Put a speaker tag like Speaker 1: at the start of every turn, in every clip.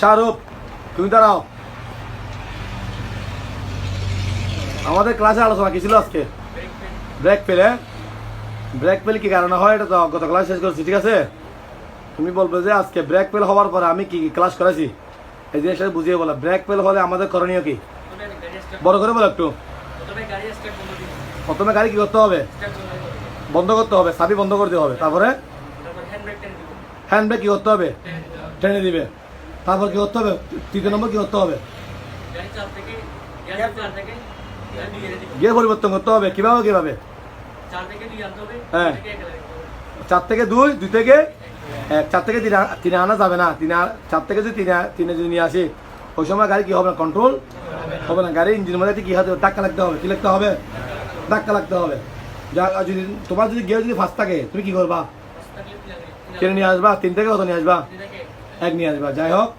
Speaker 1: শাহরুখ তুমি দাঁড়াও। আমাদের ক্লাসে আলোচনা কি ছিল আজকে? ব্রেক ফেলে ব্রেক ফেল কি কারণে হয় এটা তো গত ক্লাস শেষ করছি, ঠিক আছে? তুমি বলবে যে আজকে ব্রেক ফেল হওয়ার পরে আমি কি কি ক্লাস করেছি? এই জিনিসটা বুঝিয়ে বলো। ব্রেক ফেল হলে আমাদের করণীয় কি? বড় করে বলো একটু। প্রথমে গাড়ি কি করতে হবে? বন্ধ করতে হবে, চাবি বন্ধ করতে হবে। তারপরে? হ্যান্ড ব্রেক কি করতে হবে? টেনে দিবে। তারপর কি করতে হবে? তৃতীয় নম্বর কি করতে হবে? গিয়ে পরিবর্তন করতে হবে। কীভাবে কীভাবে? হ্যাঁ। চার থেকে দুই দুই থেকে চার থেকে তিন আনা যাবে না। তিনে, চার থেকে যদি তিনে তিনে যদি নিয়ে আসি, ওই সময় গাড়ি কি হবে না? কন্ট্রোল হবে না। গাড়ি ইঞ্জিনের মধ্যে কি হবে ধাক্কা লাগতে হবে? কি লাগতে হবে? ধাক্কা লাগতে হবে। যা যদি, তোমার যদি গিয়ে যদি ফার্স্ট থাকে, তুমি কি করবা? কিনে নিয়ে আসবা? তিন থেকে কত নিয়ে আসবা? এক নিয়ে আসবা। যাই হোক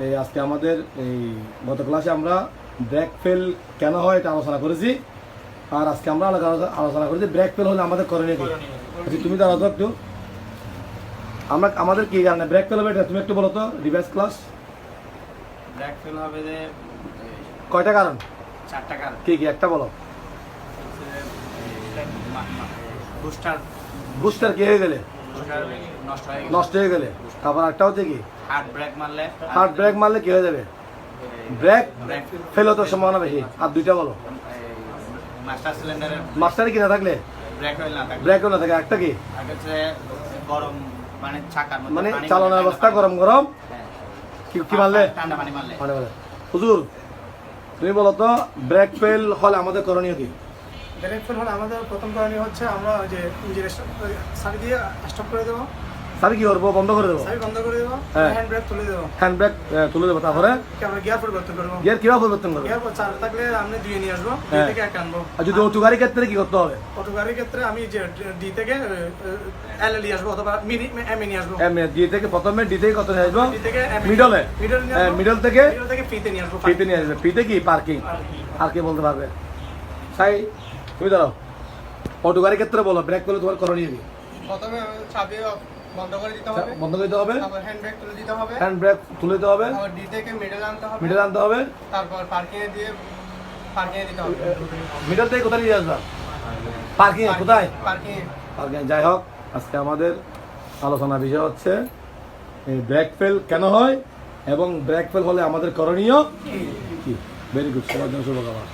Speaker 1: এই আজকে আমাদের এই গত ক্লাসে আমরা ব্রেক ফেল কেন হয় এটা আলোচনা করেছি। আর আজকে আমরা আলোচনা- আলোচনা করেছি ব্রেক ফেল হলে আমাদের করণীয় কি? আচ্ছা, তুমি দাঁড়াও তো একটু। আমরা আমাদের কি জানে? ব্রেক ফেল হবে এটা? তুমি একটু বলো তো রিভাইস ক্লাস।
Speaker 2: ব্ল্যাক ফেল হবে যে
Speaker 1: কয়টা কারণ?
Speaker 2: চারটা কারণ।
Speaker 1: কি কি? একটা বলো।
Speaker 2: বুস্টার
Speaker 1: বুস্টার কি হয়ে গেলে?
Speaker 2: নষ্ট হয়ে
Speaker 1: হয়ে গেলে। তারপর একটা হচ্ছে কি?
Speaker 2: হার্ড ব্রেক মারলে
Speaker 1: হার্ড ব্রেক মারলে কি হয়ে যাবে? ব্রেক ফেল হতে সম্ভাবনা বেশি। আর দুইটা বলো।
Speaker 2: মাস্টার সিলিন্ডারের
Speaker 1: মাস্টারে কি না থাকলে?
Speaker 2: ব্রেক না থাকে।
Speaker 1: একটা কি?
Speaker 2: গরম মানে চাকার
Speaker 1: মানে চালানোর অবস্থা গরম গরম।
Speaker 2: হ্যাঁ।
Speaker 1: কি কি মারলে?
Speaker 2: ঠান্ডা পানি মারলে।
Speaker 1: হুজুর তুমি বলো তো ব্রেক ফেল হলে আমাদের করণীয় কি?
Speaker 3: ব্রেক ফেল হলে আমাদের প্রথম করণীয় হচ্ছে আমরা যে ইঞ্জিন সারি দিয়ে স্টপ করে দেবো।
Speaker 1: তাহলে কি করব? বন্ধ করে দেবো?
Speaker 3: সারি বন্ধ করে দেবো
Speaker 1: হ্যাঁ।
Speaker 3: হ্যান্ড ব্রেক তুলে দেবো।
Speaker 1: হ্যান্ড ব্রেক তুলে দেবো তারপরে?
Speaker 3: আমরা গিয়ার পরিবর্তন করব?
Speaker 1: গিয়ার কীভাবে পরিবর্তন করব?
Speaker 3: গিয়ার চার থাকলে আমি দুই নিয়ে আসব দুই
Speaker 1: হ্যাঁ।
Speaker 3: থেকে এক আনব।
Speaker 1: আর যদি অটো গাড়ির ক্ষেত্রে কি করতে হবে?
Speaker 3: অটো গাড়ির ক্ষেত্রে আমি যে ডি থেকে এল নিয়ে আসব অথবা মিনি এম নিয়ে আসব।
Speaker 1: এম ডি থেকে প্রথমে ডি থেকে কত নিয়ে আসব?
Speaker 3: ডি থেকে
Speaker 1: মিডলে
Speaker 3: মিডল
Speaker 1: হ্যাঁ মিডল থেকে
Speaker 3: মিডল থেকে ফিতে নিয়ে আসব
Speaker 1: ফিতে নিয়ে আসবে। ফিতে কি? পার্কিং আর কি বলতে পারবে? সাই তুমি দাঁড়াও। অটো গাড়ির ক্ষেত্রে বলো ব্রেক করলে তোমার করণীয় কি?
Speaker 3: প্রথমে চাবি বন্ধ করে দিতে
Speaker 1: বন্ধ করে দিতে হবে?
Speaker 3: তারপর হ্যান্ড ব্রেক তুলে দিতে হবে।
Speaker 1: হ্যান্ড ব্রেক তুলে দিতে হবে?
Speaker 3: তারপর ডি থেকে মিডল আনতে হবে।
Speaker 1: মিডল আনতে হবে?
Speaker 3: তারপর পার্কিং এ দিয়ে পার্কিং এ দিতে হবে।
Speaker 1: মিডল থেকে কোথায় নিয়ে আসবা? পার্কিং কোথায়?
Speaker 3: পার্কিং
Speaker 1: পার্কিং যাই হোক আজকে আমাদের আলোচনা বিষয় হচ্ছে ব্রেক ফেল কেন হয় এবং ব্রেক ফেল হলে আমাদের করণীয় কি? ভেরি গুড সবার জন্য শুভকামনা।